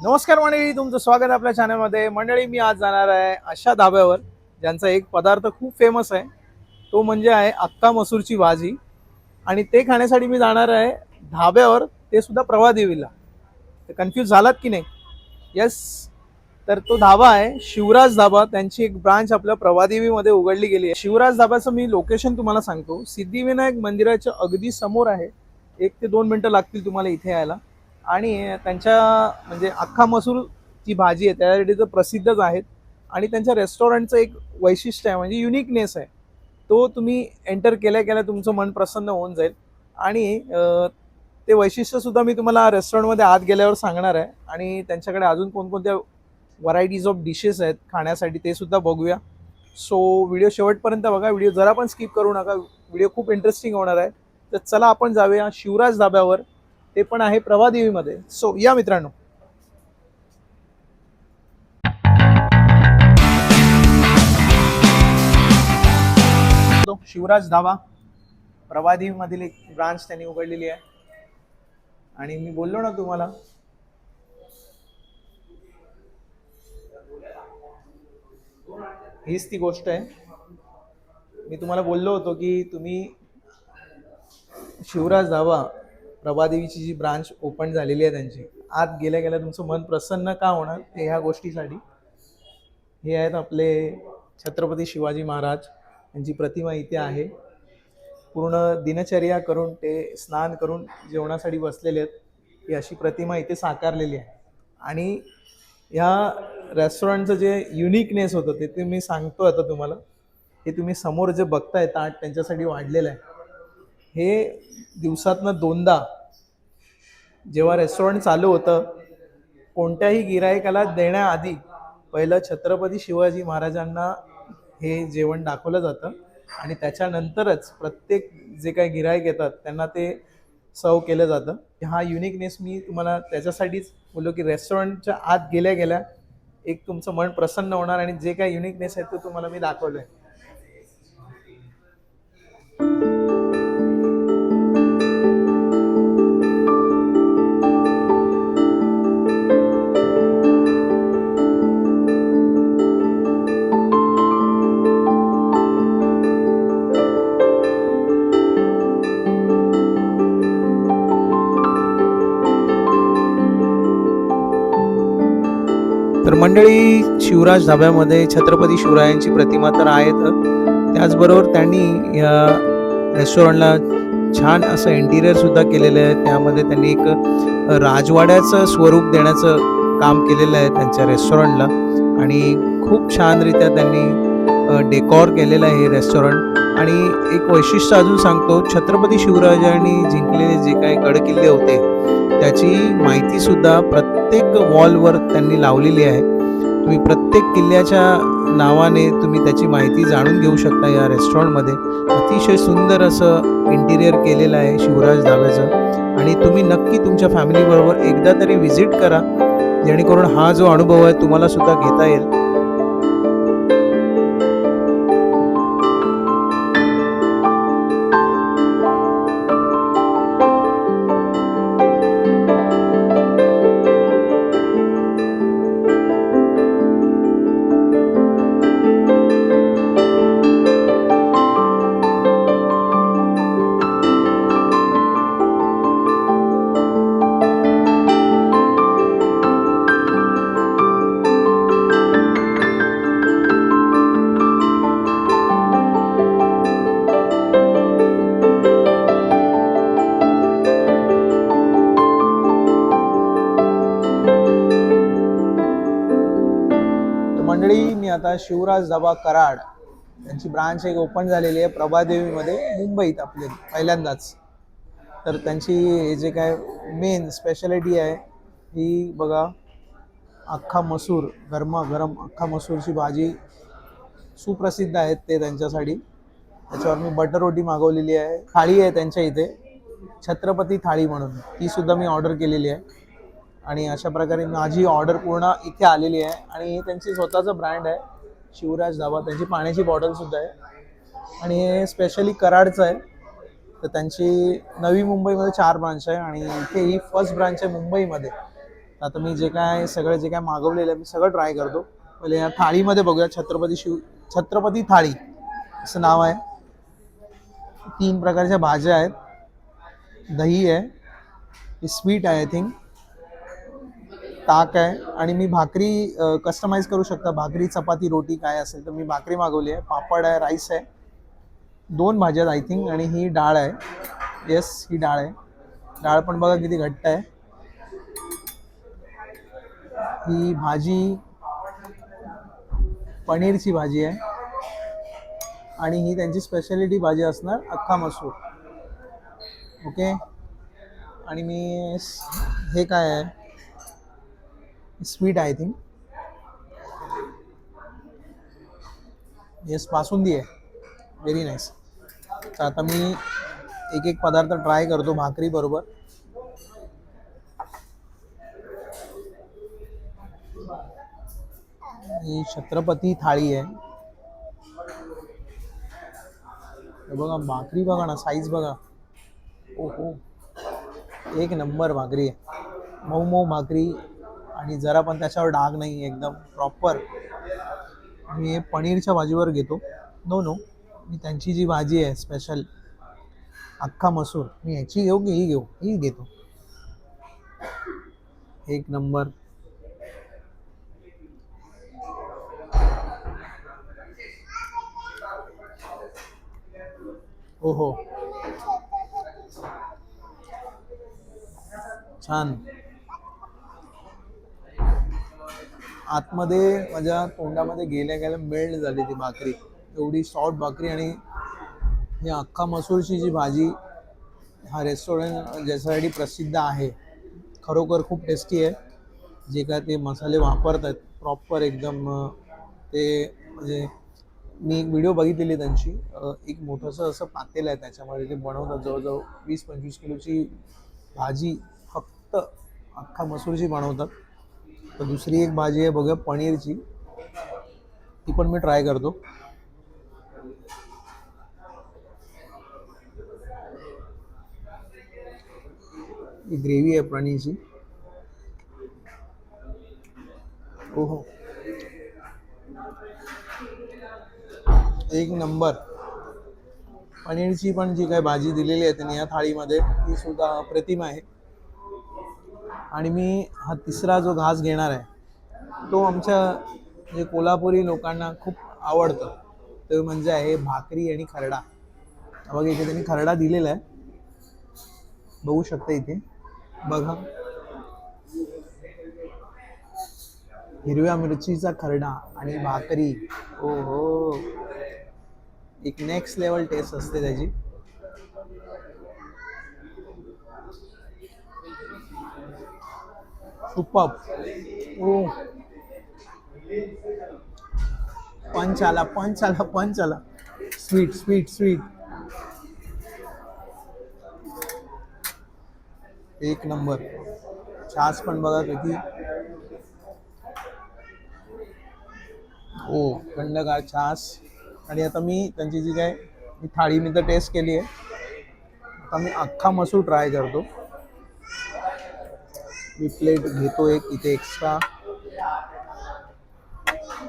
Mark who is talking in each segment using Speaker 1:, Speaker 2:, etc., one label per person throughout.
Speaker 1: नमस्कार मंडळी तुमचं स्वागत आहे आपल्या चॅनलमध्ये मंडळी मी आज जाणार आहे अशा धाब्यावर ज्यांचा एक पदार्थ खूप फेमस आहे. तो म्हणजे आहे अक्का मसूरची भाजी. आणि ते खाण्यासाठी मी जाणार आहे धाब्यावर ते सुद्धा प्रभादेवीला तर कन्फ्यूज झालात की नाही? येस तर तो धाबा आहे शिवराज धाबा. त्यांची एक ब्रांच आपल्या प्रभादेवीमध्ये उघडली गेली आहे. शिवराज धाब्याचं मी लोकेशन तुम्हाला सांगतो. सिद्धिविनायक मंदिराच्या अगदी समोर आहे. एक ते दोन मिनटं लागतील तुम्हाला इथे यायला. आणि त्यांच्या म्हणजे अख्खा मसूर जी भाजी आहे त्यासाठी तर प्रसिद्धच आहेत. आणि त्यांच्या रेस्टॉरंटचं एक वैशिष्ट्य आहे म्हणजे युनिकनेस आहे. तो तुम्ही एंटर केल्या केल्या तुमचं मन प्रसन्न होऊन जाईल. आणि ते वैशिष्ट्यसुद्धा मी तुम्हाला रेस्टॉरंटमध्ये आत गेल्यावर सांगणार आहे. आणि त्यांच्याकडे अजून कोणकोणत्या व्हरायटीज ऑफ डिशेस आहेत खाण्यासाठी ते सुद्धा बघूया. सो व्हिडिओ शेवटपर्यंत बघा. व्हिडिओ जरा पण स्किप करू नका. व्हिडिओ खूप इंटरेस्टिंग होणार आहे. तर चला आपण जाऊया शिवराज धाब्यावर. ते पण आहे प्रभादेवीमध्ये सो या मित्रांनो. शिवराज धावा प्रभादेवीमधील एक ब्रांच त्यांनी उघडलेली आहे. आणि मी बोललो ना तुम्हाला हीच ती गोष्ट आहे. मी तुम्हाला बोललो होतो की तुम्ही शिवराज धावा प्रभादेवीची जी ब्रांच ओपन झालेली आहे त्यांची. आत गेल्या गेल्या तुमचं मन प्रसन्न का होणार ते ह्या गोष्टीसाठी? हे आहेत आपले छत्रपती शिवाजी महाराज. यांची प्रतिमा इथे आहे. पूर्ण दिनचर्या करून ते स्नान करून जेवणासाठी बसलेले आहेत. ही अशी प्रतिमा इथे साकारलेली आहे. आणि ह्या रेस्टॉरंटचं जे युनिकनेस होतं ते ते मी सांगतो आता तुम्हाला. हे तुम्ही समोर जे बघताय ताट त्यांच्यासाठी वाढलेलं आहे. हे दिवसातनं दोनदा जेव्हा रेस्टॉरंट चालू होतं कोणत्याही गिरायकाला देण्याआधी पहिलं छत्रपती शिवाजी महाराजांना हे जेवण दाखवलं जातं आणि त्याच्यानंतरच प्रत्येक जे काही गिरायक येतात त्यांना ते सर्व केलं जातं. हा युनिकनेस मी तुम्हाला त्याच्यासाठीच बोललो की रेस्टॉरंटच्या आत गेल्या गेल्या एक तुमचं मन प्रसन्न होणार आणि जे काही युनिकनेस आहे ते तुम्हाला मी दाखवलं आहे मंडळी शिवराज धाब्यामध्ये छत्रपती शिवरायांची प्रतिमा तर आहेत. त्याचबरोबर त्यांनी या रेस्टॉरंटला छान असं इंटिरियर सुद्धा केलेलं आहे. त्यामध्ये त्यांनी एक राजवाड्याचं स्वरूप देण्याचं काम केलेलं आहे त्यांच्या रेस्टॉरंटला आणि खूप छानरित्या त्यांनी डेकॉर केलेलं आहे हे रेस्टॉरंट आणि एक वैशिष्ट्य अजून सांगतो छत्रपती शिवराजांनी जिंकलेले जे काही गडकिल्ले होते त्याची माहितीसुद्धा प्रत्येक वॉलवर त्यांनी लावलेली आहे. तुम्ही प्रत्येक किल्ल्याच्या नावाने तुम्ही त्याची माहिती जाणून घेऊ शकता या रेस्टॉरंटमध्ये अतिशय सुंदर असं इंटिरियर केलेलं आहे शिवराज धाब्याचं आणि तुम्ही नक्की तुमच्या फॅमिलीबरोबर एकदा तरी व्हिजिट करा. जेणेकरून हा जो अनुभव आहे तुम्हाला सुद्धा घेता येईल. आता शिवराज दबा कराड त्यांची ब्रांच एक ओपन झालेली आहे प्रभादेवीमध्ये मुंबईत आपले पहिल्यांदाच. तर त्यांची हे जे काय मेन स्पेशालिटी आहे ही बघा अख्खा मसूर गरमा गरम अख्खा मसूरची भाजी सुप्रसिद्ध आहेत ते त्यांच्यासाठी. त्याच्यावर मी बटर रोटी मागवलेली आहे. थाळी आहे त्यांच्या इथे. छत्रपती थाळी म्हणून. ती सुद्धा मी ऑर्डर केलेली आहे. आणि अशा प्रकारे माझी ऑर्डर पूर्ण इथे आलेली आहे. आणि त्यांची स्वतःचं ब्रँड आहे शिवराज धाबा त्यांची पाण्याची बॉटलसुद्धा आहे. आणि हे स्पेशली कराडचं आहे. तर त्यांची नवी मुंबईमध्ये चार ब्रांच आहे आणि इथे ही फर्स्ट ब्रांच आहे मुंबईमध्ये. आता मी जे काय सगळे जे काय मागवलेलं आहे मी सगळं ट्राय करतो. पहिले या थाळीमध्ये बघूया छत्रपती शिव छत्रपती थाळी असं नाव आहे. तीन प्रकारच्या भाज्या आहेत. दही आहे. ही स्वीट आहे आय थिंक ताक आहे आणि मी भाकरी कस्टमाइज करू शकता. भाकरी चपाती रोटी काय असेल तर मी भाकरी मागवली आहे. पापड आहे राईस आहे. दोन भाज्या आहेत आय थिंक आणि ही डाळ आहे. येस ही डाळ आहे. डाळ पण बघा किती घट्ट आहे. ही भाजी पनीरची भाजी आहे. आणि ही त्यांची स्पेशालिटी भाजी असणार अख्खा मसूर. ओके आणि मी हे काय आहे? Sweet I think yes basundi आहे. व्हेरी नाईस तर आता मी एक एक पदार्थ ट्राय करतो भाकरी बरोबर. ही छत्रपती थाळी आहे. बघा भाकरी बघा ना साईज बघा. ओ हो एक नंबर भाकरी आहे. मऊ मऊ भाकरी. आणि जरा पण त्याच्यावर डाग नाही एकदम प्रॉपर मी हे पनीरच्या भाजीवर घेतो. नो नो मी त्यांची जी भाजी आहे स्पेशल अख्खा मसूर मी ह्याची घेऊ की ही घेऊ? ही घेतो. एक नंबर. ओहो. छान. आतमध्ये माझ्या तोंडामध्ये गेल्या गेल्या मेल्ट झाली ती भाकरी. एवढी सॉफ्ट भाकरी आणि ही अख्खा मसूरची जी भाजी हा रेस्टॉरंट ज्याच्यासाठी प्रसिद्ध आहे खरोखर खूप टेस्टी आहे. जे काय ते मसाले वापरतात प्रॉपर एकदम ते म्हणजे मी एक व्हिडिओ बघितलेली त्यांची. एक मोठंसं असं पातेल आहे त्याच्यामध्ये ते बनवतात जवळजवळ वीस पंचवीस किलोची भाजी फक्त अख्खा मसूरची बनवतात. तर दुसरी एक भाजी आहे बघा पनीरची. ती पण मी ट्राय करतो. ही ग्रेव्ही आहे प्राणीची ओहो. एक नंबर. पनीरची पण जी काही भाजी दिलेली आहे त्यांनी या थाळीमध्ये ती सुद्धा अप्रतिम आहे. आणि मी हा तिसरा जो घास घेणार आहे तो आमच्या जे कोल्हापुरी लोकांना खूप आवडतं. ते म्हणजे आहे भाकरी आणि खरडा. बघा इथे त्यांनी खरडा दिलेला आहे. बघू शकता इथे. बघा. हिरव्या मिरचीचा खरडा आणि भाकरी. ओ हो एक नेक्स्ट लेवल टेस्ट असते त्याची. सुपर ओ. पंच आला पंच आला पंच आला स्वीट स्वीट स्वीट एक नंबर. छास पण बघा किती. हो थंडगार छास आणि आता मी त्यांची जी काय थाळी मी तर टेस्ट केली आहे. आता मी अख्खा मसूर ट्राय करतो. मी प्लेट घेतो एक इथे एक्स्ट्रा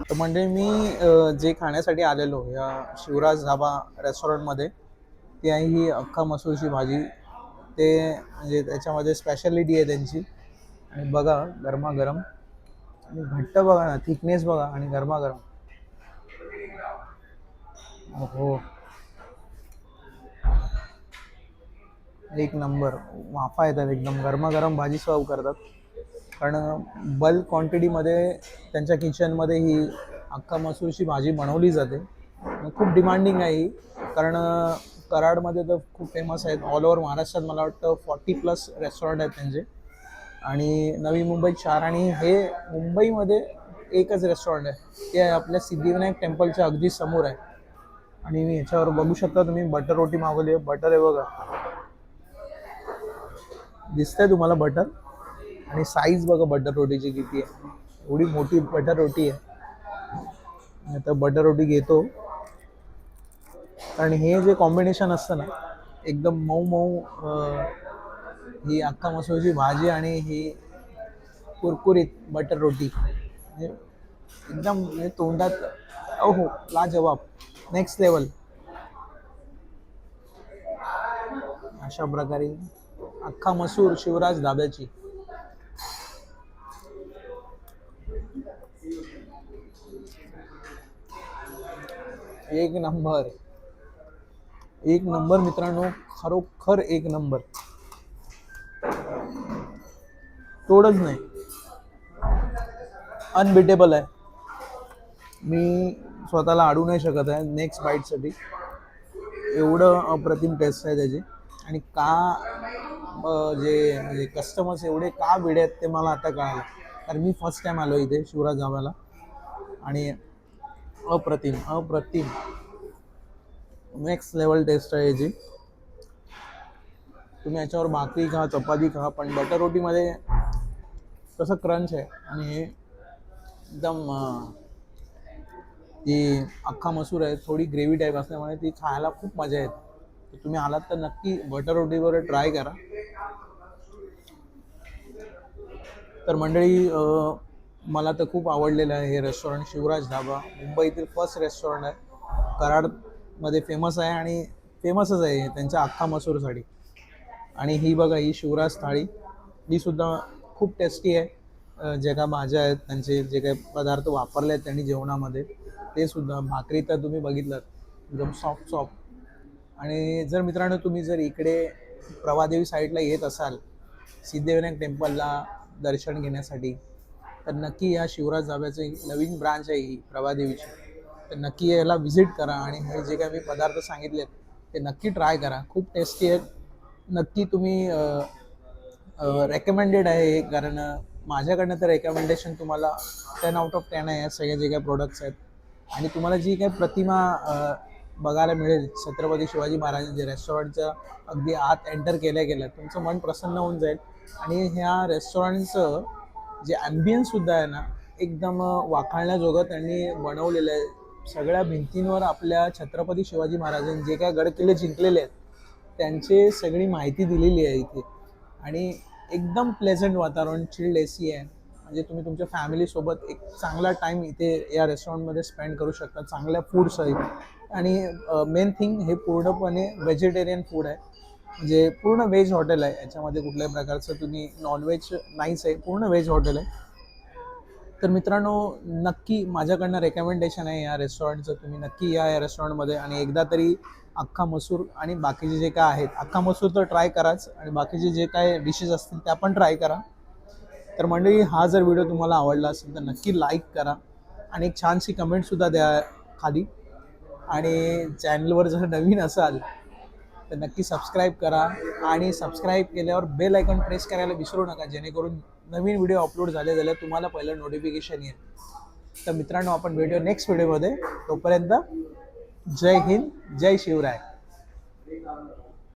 Speaker 1: तर म्हणजे मी जे खाण्यासाठी आलेलो या शिवराज धाबा रेस्टॉरंटमध्ये ती आहे ही अख्खा मसूरची भाजी. ते म्हणजे त्याच्यामध्ये स्पेशालिटी आहे त्यांची. आणि बघा गरमागरम. आणि घट्ट बघा ना थिकनेस बघा आणि गरमागरम. हो. एक नंबर वाफा येतात एकदम गरमागरम भाजी सर्व करतात. कारण बल्क क्वांटिटीमध्ये त्यांच्या किचनमध्ये ही अख्खा मसूरची भाजी बनवली जाते. खूप डिमांडिंग आहे ही. कारण कराडमध्ये तर खूप फेमस आहेत. ऑल ओव्हर महाराष्ट्रात मला वाटतं फॉर्टी प्लस रेस्टॉरंट आहेत त्यांचे. आणि नवी मुंबईत चार आणि हे मुंबईमध्ये एकच रेस्टॉरंट आहे. ते आपल्या सिद्धिविनायक टेम्पलच्या अगदी समोर आहे. आणि मी ह्याच्यावर बघू शकता तुम्ही बटर रोटी मागवली आहे. बटर आहे बघा. दिसतंय तुम्हाला बटर. आणि साईज बघा बटर रोटीची किती आहे. एवढी मोठी बटर रोटी आहे. आता बटर रोटी घेतो. कारण हे जे कॉम्बिनेशन असतं ना एकदम मऊ मऊ ही अख्खा मसूरची भाजी आणि ही कुरकुरीत बटर रोटी. म्हणजे एकदम म्हणजे तोंडात ला लाजवाब. नेक्स्ट लेवल अशा प्रकारे अख्खा मसूर शिवराज धाब्याची. एक नंबर. एक नंबर मित्रांनो खरोखर एक नंबर. तोडच नाही. अनबिटेबल आहे. मी स्वतःला अडू नाही शकत आहे नेक्स्ट बाईटसाठी एवढं अप्रतिम टेस्ट आहे त्याची. आणि का जे म्हणजे कस्टमर्स एवढे का वेडे आहेत ते मला आता कळालं. कारण मी फर्स्ट टाइम आलो इथे शिवराज जावायला आणि अप्रतिम अप्रतिम. नेक्स्ट लेवल टेस्ट आहे याची. तुम्ही याच्यावर भाकरी खा चपाती खा पण बटर रोटीमध्ये कसं क्रंच आहे. आणि एकदम ती अख्खा मसूर आहे थोडी ग्रेव्ही टाईप असल्यामुळे ती खायला खूप मजा येते. तुम्ही आलात तर नक्की बटर रोटीवर ट्राय करा. तर मंडळी मला तर खूप आवडलेलं आहे हे रेस्टॉरंट शिवराज ढाबा. मुंबईतील फर्स्ट रेस्टॉरंट आहे. कराडमध्ये फेमस आहे आणि फेमसच आहे हे त्यांच्या अख्खा मसूरसाठी आणि ही बघा ही शिवराज थाळी. ही सुद्धा खूप टेस्टी आहे. जे काय भाज्या आहेत त्यांचे जे काही पदार्थ वापरले आहेत त्यांनी जेवणामध्ये ते सुद्धा. भाकरी तर तुम्ही बघितलं एकदम सॉफ्ट सॉफ्ट आणि जर मित्रांनो तुम्ही जर इकडे प्रभादेवी साईडला येत असाल सिद्धिविनायक टेम्पलला दर्शन घेण्यासाठी तर नक्की या शिवराज जाव्याची नवीन ब्रांच आहे ही प्रभादेवीची तर नक्की याला व्हिजिट करा आणि हे जे काय मी पदार्थ सांगितलेत ते नक्की ट्राय करा. खूप टेस्टी आहेत. नक्की तुम्ही रेकमेंडेड आहे हे कारण माझ्याकडनं तर रेकमेंडेशन तुम्हाला टेन आउट ऑफ टेन आहे या सगळे जे काही प्रोडक्ट्स आहेत. आणि तुम्हाला जी काही प्रतिमा बघायला मिळेल. छत्रपती शिवाजी महाराजांच्या रेस्टॉरंटच्या अगदी आत एंटर केल्या गेल्या. तुमचं मन प्रसन्न होऊन जाईल. आणि ह्या रेस्टॉरंटचं जे ॲम्बियन्ससुद्धा आहे ना एकदम वाखाळण्याजोगं त्यांनी बनवलेलं आहे. सगळ्या भिंतींवर आपल्या छत्रपती शिवाजी महाराजांनी जे काय गडकिल्ले जिंकलेले आहेत त्यांची सगळी माहिती दिलेली आहे इथे. आणि एकदम प्लेझंट वातावरण चिल्ड ए सी आहे. म्हणजे तुम्ही तुमच्या फॅमिलीसोबत एक चांगला टाईम इथे या रेस्टॉरंटमध्ये स्पेंड करू शकता चांगल्या फूड सहित. आणि मेन थिंग हे पूर्णपणे व्हेजिटेरियन फूड आहे. म्हणजे पूर्ण व्हेज हॉटेल आहे. याच्यामध्ये कुठल्याही प्रकारचं तुम्ही नॉनव्हेज नाहीच आहे पूर्ण व्हेज हॉटेल आहे. तर मित्रांनो नक्की माझ्याकडनं रेकमेंडेशन आहे या रेस्टॉरंटचं तुम्ही नक्की या या रेस्टॉरंटमध्ये आणि एकदा तरी अख्खा मसूर आणि बाकीचे जे काय आहेत अख्खा मसूर तर ट्राय कराच आणि बाकीचे जे काय डिशेस असतील त्या पण ट्राय करा. तर मंडळी हा जर व्हिडिओ तुम्हाला आवडला असेल तर नक्की लाईक करा आणि एक छानशी कमेंटसुद्धा द्या खाली. आणि चॅनलवर जर नवीन असाल तर नक्की सबस्क्राईब करा आणि सबस्क्राईब केल्यावर बेल आयकॉन प्रेस करायला विसरू नका. जेणेकरून नवीन व्हिडिओ अपलोड झाले झाल्या तुम्हाला पहिलं नोटिफिकेशन येईल. तर मित्रांनो आपण व्हिडिओ नेक्स्ट व्हिडिओमध्ये तोपर्यंत जय हिंद जय शिवराय.